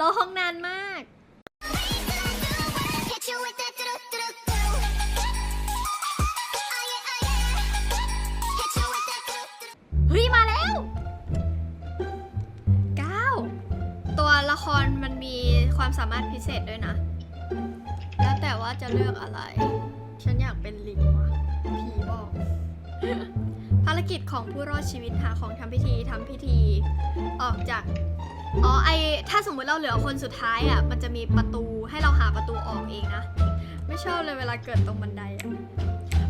รอห้องนานมาก เฮ้ย มาแล้วเก้าตัวละครมันมีความสามารถพิเศษด้วยนะ แล้วแต่ว่าจะเลือกอะไร ฉันอยากเป็นลิงว่ะผีบอก ภารกิจของผู้รอดชีวิตหาของทำพิธีทำพิธี ออกจาก อ๋อไอถ้าสมมุติเราเหลือคนสุดท้ายอะมันจะมีประตูให้เราหาประตูออกเองนะ ไม่ชอบเลยเวลาเกิดตรงบันไดอะ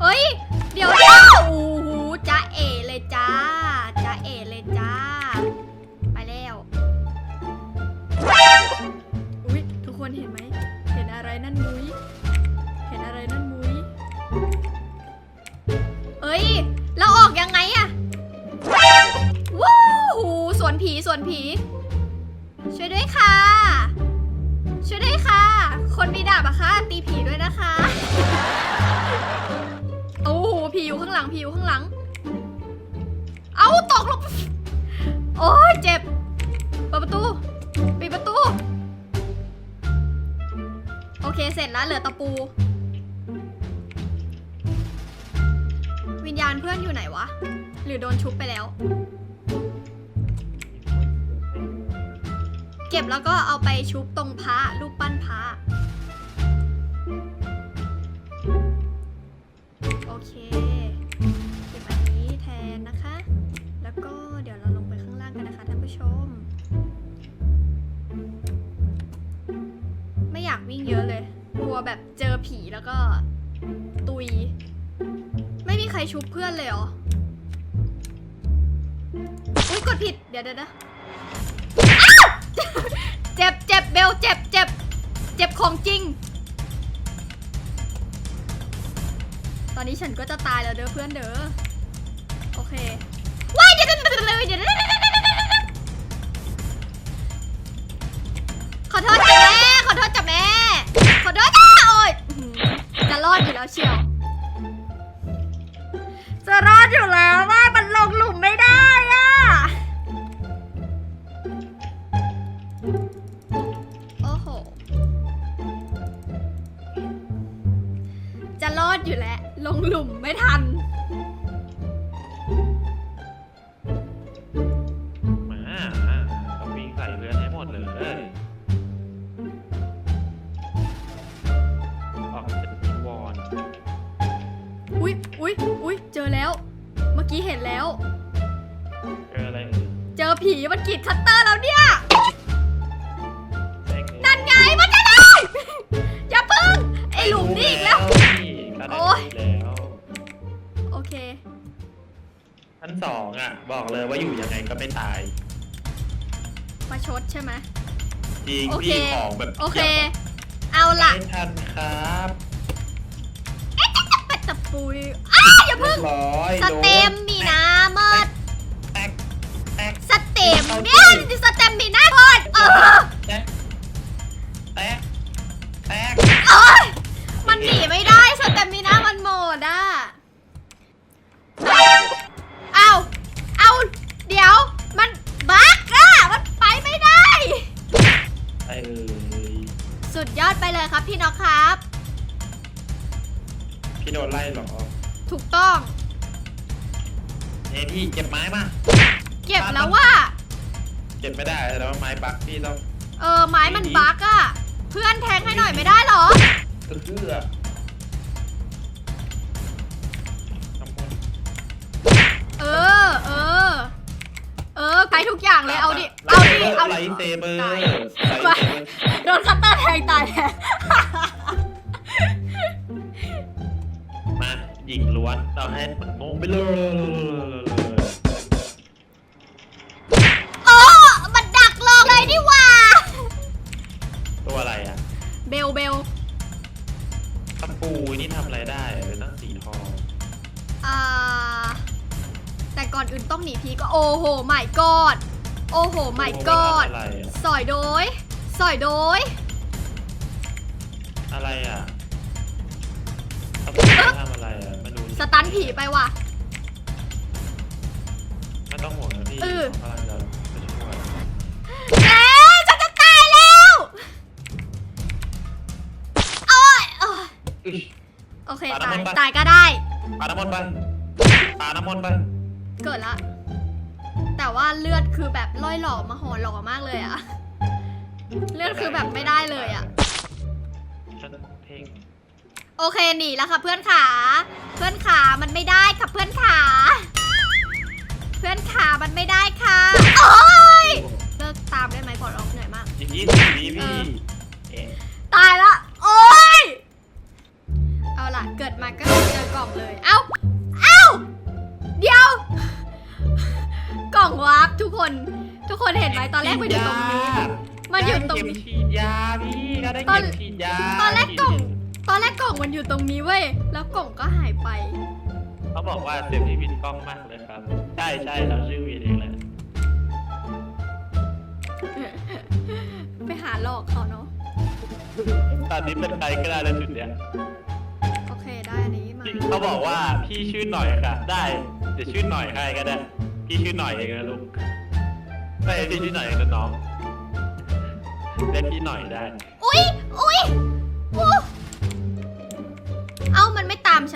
เฮ้ย เดี๋ยวเดี๋ยวโอ้โหจ้าเอเลยจ้าจ้าเอเลยจ้า ไปแล้วอุ๊ยทุกคนเห็นไหมเห็นอะไรนั่นมุ้ยเห็นอะไรนั่นมุ้ยเอ้ยเราออกยังไงอะว้าวหูสวนผีสวนผี หลังผีอยู่ข้างหลัง เอาตกลงโอ้ยเจ็บเปิดประตู ปิดประตู โอเคเสร็จแล้วเหลือตะปู วิญญาณเพื่อนอยู่ไหนวะ หรือโดนชุบไปแล้ว เก็บแล้วก็เอาไปชุบตรงพระรูปปั้นพระโอเค ก็เดี๋ยวเราลงไปข้างล่างกันนะคะท่านผู้ชม ไม่อยากวิ่งเยอะเลย กลัวแบบเจอผีแล้วก็ ตุย ไม่มีใครชุบเพื่อนเลยเหรอ อุ้ยกดผิด เดี๋ยวเดี๋ยวเดี๋ยวอ้าวเจ็บเจ็บเบลเจ็บเจ็บเจ็บของจริง ตอนนี้ฉันก็จะตายแล้วเด้อเพื่อนเด้อ โอเค ขอโทษจ้ะแม่ ขอโทษจ้ะแม่ ขอโทษจ้าโอ้ยจะรอดอยู่แล้วเชียว จะรอดอยู่แล้วว่ามันลงหลุมไม่ได้อะโอ้โห จะรอดอยู่แล้ว ลงหลุมไม่ทัน อุ๊ยอุ๊ยอุ๊ยเจอแล้ว เมื่อกี้เห็นแล้ว เจออะไรเอ่ยเจอผีมันกรีดคัตเตอร์แล้วเนี่ย แม่งเอ้ยนั่นไงมันจะได้อย่าพึ่งไอหลุมนี่อีกแล้ว นี่ก็ได้โอ๊ยแล้ว โอเค ชั้นสองอะ บอกเลยว่าอยู่ยังไงก็ไม่ตายมาชดใช่ไหม จริงโอเค พี่ของแบบโอเค เอาล่ะไม่ทันครับ ปัดตะปุยอ้าวอย่าเรีพึ่ยงบร้อยสเต็มมีนาเมิดแตกแตกสเต็มเนี่ยสเต็มมีนาเมิดเออแตกแตกแตกเอ้ยมันหนีไม่ได้สเต็มมีนามันหมดอะเอาเอาเดี๋ยวมันบั๊กอะมันไปไม่ได้ไปเอ่ยสุดยอดไปเลยครับพี่น็อกครับ พี่โดนไล่เหรอถูกต้อง เอ้ยพี่เก็บไม้มาเก็บแล้วว่า เก็บไม่ได้แล้วไม้ปักพี่ต้องเออไม้มันบั๊กอะเพื่อนแทงให้หน่อยไม่ได้เหรอกระเทือทำไมเออ เออ เออไกด์ทุกอย่างเลยเอาดิ เอาดิ เอาไลดิท์เซเบอร์ตายไลท์เซเบอร์ โดนคัตเตอร์แทงตายแทน หญิงล้วนเราให้มันงงไปเลยโอ้มันดักรอเลยนี่หว่า ตัวอะไรอะเบลเบลตะปูนี่ทำอะไรได้เป็นตั้งสีทอง อ่า แต่ก่อนอื่นต้องหนีพีก็โอ้โหไม่กอด โอ้โหไม่กอดทำอะไรอะ สอยโดย สอยโดย อะไรอะตะ สตันผีไปว่ะ ไม่ต้องห่วงนะพี่ออ พลังรจะช่วยเอ๊ะจะตายแล้วโอ้ยโอเคตายตายก็ได้ ปาน้ำมนต์ไปปาน้ำมนต์ไปเกิดละ แต่ว่าเลือดคือแบบล่อยหล่อมาห่อหล่อมากเลยอะเลือดคือแบบไม่ได้เลยอะฉันเพ่ง โอเคหนีแล้วค่ะเพื่อนขา เพื่อนขามันไม่ได้ค่ะเพื่อนขา เพื่อนขามันไม่ได้ค่ะโอ๊ยเลิกตามได้ไหมขอร้องเหนื่อยมาก อย่างนี้สิบวิเอพี่อเอ๊ะตายละโอ๊ยเอาล่ะ เกิดมาก็เจอกล่องเลย เอ้า เอ้า เดี๋ยว กล่องวาร์ปทุกคน ทุกคนเห็นไหมตอนแรกมันอยู่ตรงนี้ มันอยู่ตรงได้เข็มนี้ ฉีดยาพี่ก็ได้ตอน เข็มฉีดยาตอนแรกกล่อง ตอนแรกกล่องมันอยู่ตรงนี้เว้ย แล้วกล่องก็หายไป เขาบอกว่าเสียงพี่วินกล้องมากเลยครับ ใช่ใช่เราชื่อวินเองแหละไปหาหลอกเขาเนาะ ตอนนี้เป็นใครก็ได้แล้วจุดเนี้ยโอเคได้อันนี้มา เขาบอกว่าพี่ชื่อหน่อยค่ะ ได้เดี๋ยวชื่อหน่อยใครก็ได้ พี่ชื่อหน่อยเองนะลูกไม่พี่ชื่อหน่อยเองนะน้องเรียกพี่หน่อยได้ อุ๊ย อุ๊ยอู้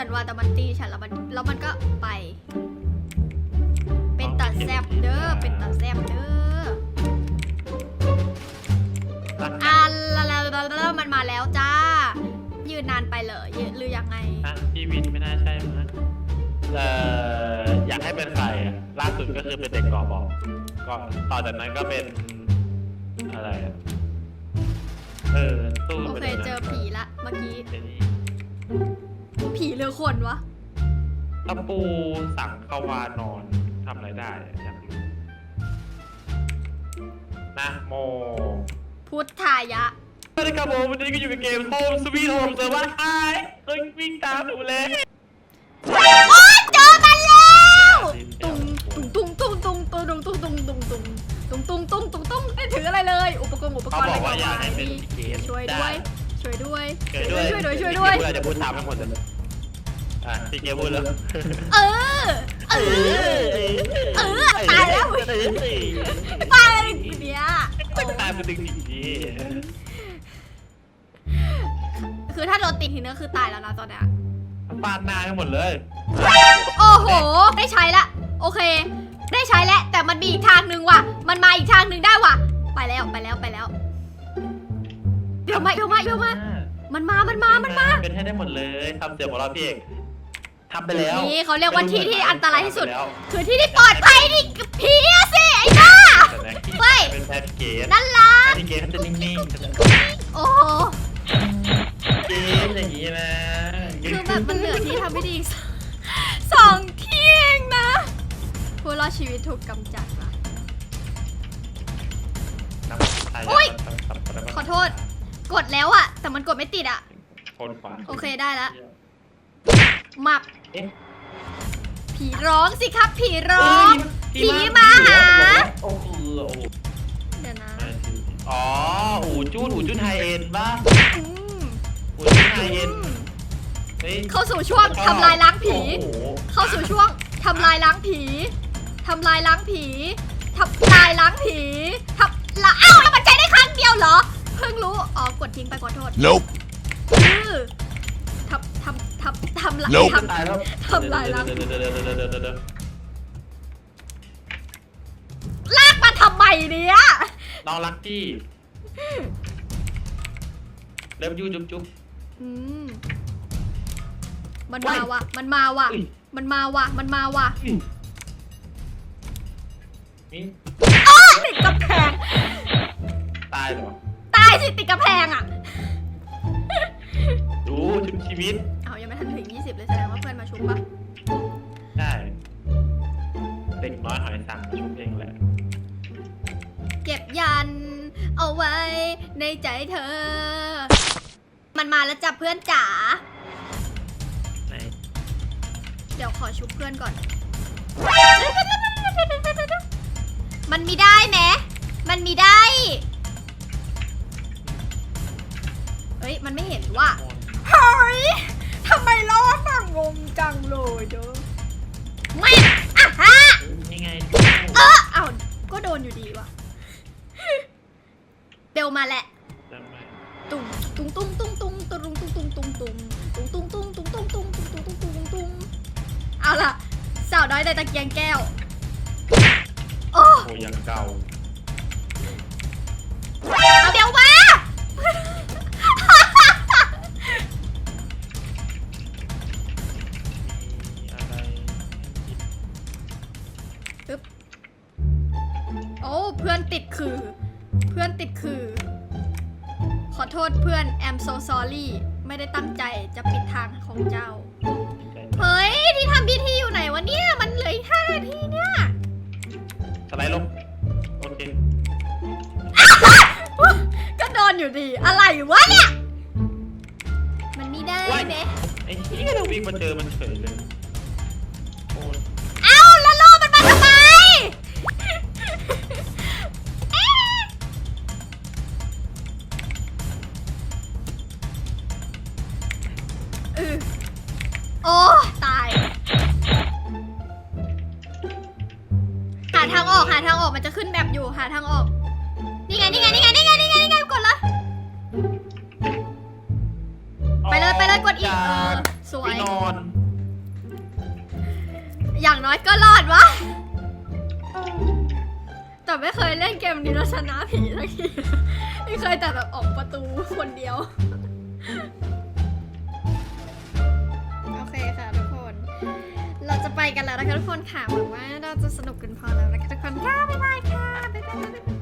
ฉันว่าแต่มันตีฉันแล้วมันแล้วมันก็ไป เป็นตาแซบเด้อเป็นตาแซบเด้อรักอ่ากันละละละละมันมาแล้วจ้า ยืนนานไปเลยยืนหรือยังไงอะพี่วินไม่น่าใช่มั้งเอ่ออยากให้เป็นใครอะล่าสุดก็คือเป็นเด็กกอบอกก็ต่อจากนั้นก็เป็นอะไรอะเออตู้โอไปเคลยนะเจอผีละเมื่อกี้เดี๋ยวนี้ ผีหรือคนวะ ตะปูสังขวานอนทำอะไรได้อะอยากรู้นะโม พุทธายะ สวัสดีครับผมวันนี้ก็อยู่กับเกม Home Sweet Home เซอร์ว่าไฮเอ้ยวิ่งตามหนูเลยโอ๊ยเจอมันแล้วตุงตุงตุงตุงตุงตุงตุงตุงตุงตุงตุงตุงตุงตุงตุงไม่ถืออะไรเลย อุปกรณ์อุปกเขารณ์บอะอกไรว่าอยากให้เป็นดีเกมช่วยด้วย ช่วยด้วยช่วยด้วยช่วยด้วยช่วยด้วยเพื่อจะพูดตามทั้งหมดเลยอะพี่เกมพูดแล้วเออ เออ เออ ตายแล้วไปเนี้ยโอ้ตายเป็นดึงดีดีคือถ้าโดนติดทีนึงคือตายแล้วนะตอนเนี้ยฟาดหน้าทั้งหมดเลย โอ้โห ได้ใช้ละ โอเค ได้ใช้แล้วแต่มันมีอีกทางหนึ่งว่ะ มันมาอีกทางหนึ่งได้ว่ะ ไปแล้วไปแล้วไปแล้ว เดี๋ยวมาเดี๋ยวมาเดี๋ยวมา มันมา มันมา มันมา เป็นให้ได้หมดเลยทำเสียงของเราพี่เอกทำไปแล้วนี่เขาเรียกว่าที่ที่อันตรายที่สุดทำไปแล้วคือที่ที่ปลอดภัยนี่ผีอะสิไอ้บ้าแต่นะเฮ้ยเป็นแพ้พี่เกมนั่นล่ะพี่เกมเขาจะนิ่งๆ โอ้โหเกมอย่างนี้นะ คือแบบมันเหลือที่ทำไม่ดีอีกสองสองที่เองนะผู้รอดชีวิตถูกกำจัดว่ะอุ๊ยขอโทษ กดแล้วอะแต่มันกดไม่ติดอะคนขวาโอเคได้ละหมับเอ๊ะ ผีร้องสิครับ ผีร้อง ผีมาหา โอ้โหเดี๋ยวนะอ๋อหูจูนหูจูนไฮเอ็นป่ะอืมหูจูนไฮเอ็นเฮ้ยเข้าสู่ช่วงทำลายล้างผี โอ้โหเข้าสู่ช่วงทำลายล้างผีทำลายล้างผีทำลายล้างผีทำละอ้าวแล้วมันใช้ได้ครั้งเดียวเหรอ เพิ่งรู้ อ๋อ กดทิ้งไปขอโทษ Nope. คือทำทำทำทำละ Nope ทตายแล้วทำลายล้างเดี๋ยวเดี๋ยวเดี๋ยวเดี๋ยวเดี๋ยวเดี๋ยวเดี๋ยวำลากมาทำไมเนี่ยน้องรักพี่เริ่มยูจุ๊บจุ๊บ อืมมันมาว่ะ มันมาว่ะ อุ้ยมันมาว่ะ มันมาว่ะนี่อ้าวติดกำแพงตายเหรอตาย สิติดกำแพงอะ ดูชุบชีวิตเอายังไม่ทันถึง20 เลยแสดงว่าเพื่อนมาชุบปะใช่เด็กน้อยหอยสังมาชุบเองแหละเก็บยัน เอาไว้ในใจเธอ มันมาแล้วจับเพื่อนจ๋า ไหนเดี๋ยวขอชุบเพื่อนก่อน มันมีได้ไหม มันมีได้ ฮ้ย มันไม่เห็นว่ะเฮ้ยทำไมรอดมางงจังเลยเด้อแม่อะฮะนี่ไงเออเอ้าก็โดนอยู่ดีว่ะเบลมาแหละจำไม่ตุ้งตุ้งตุ้งตุ้งตุ้งตุ้งตุ้งตุ้งตุ้งตุ้งตุ้งตุ้งตุ้งตุ้งตุ้งตุ้งตุ้งตุ้งตุ้งเอาล่ะสาวน้อยในตะเกียงแก้วโอ้โอ้ยังเก่าเอาเดี๋ยวมา ปึ๊บโอ้เพื่อนติดคือ เพื่อนติดคือ ขอโทษเพื่อน I'm so sorry ไม่ได้ตั้งใจจะปิดทางของเจ้า เฮ้ย ที่ทำพิธีอยู่ไหนวะเนี่ย มันเหลืออีกห้านาทีเนี่ยสไลด์ลงโอเคก็โดนอยู่ดี อะไรวะเนี่ย มันไม่ได้เนะไอ้ที่เราวิ่งมาเจอมันเฉยเลยโอ้ อ้ตาย หาทางออกหาทางออกมันจะขึ้นแบบอยู่หาทางออก นี่ไงนี่ไงนี่ไงนี่ไงนี่ไงนี่ไงกดเลยไปเลยไปเลยกดอีกเออสวยที่นอน อย่างน้อยก็รอดวะ แต่ไม่เคยเล่นเกมนี้แล้วชนะผีสักที ไม่เคยแต่แบบออกประตูคนเดียว ไปกันแล้วนะคะทุกคนค่ะหวังว่าเราจะสนุกกันพอแล้วนะคะทุกคนค่ะบ๊ายบายค่ะบ๊ายบาย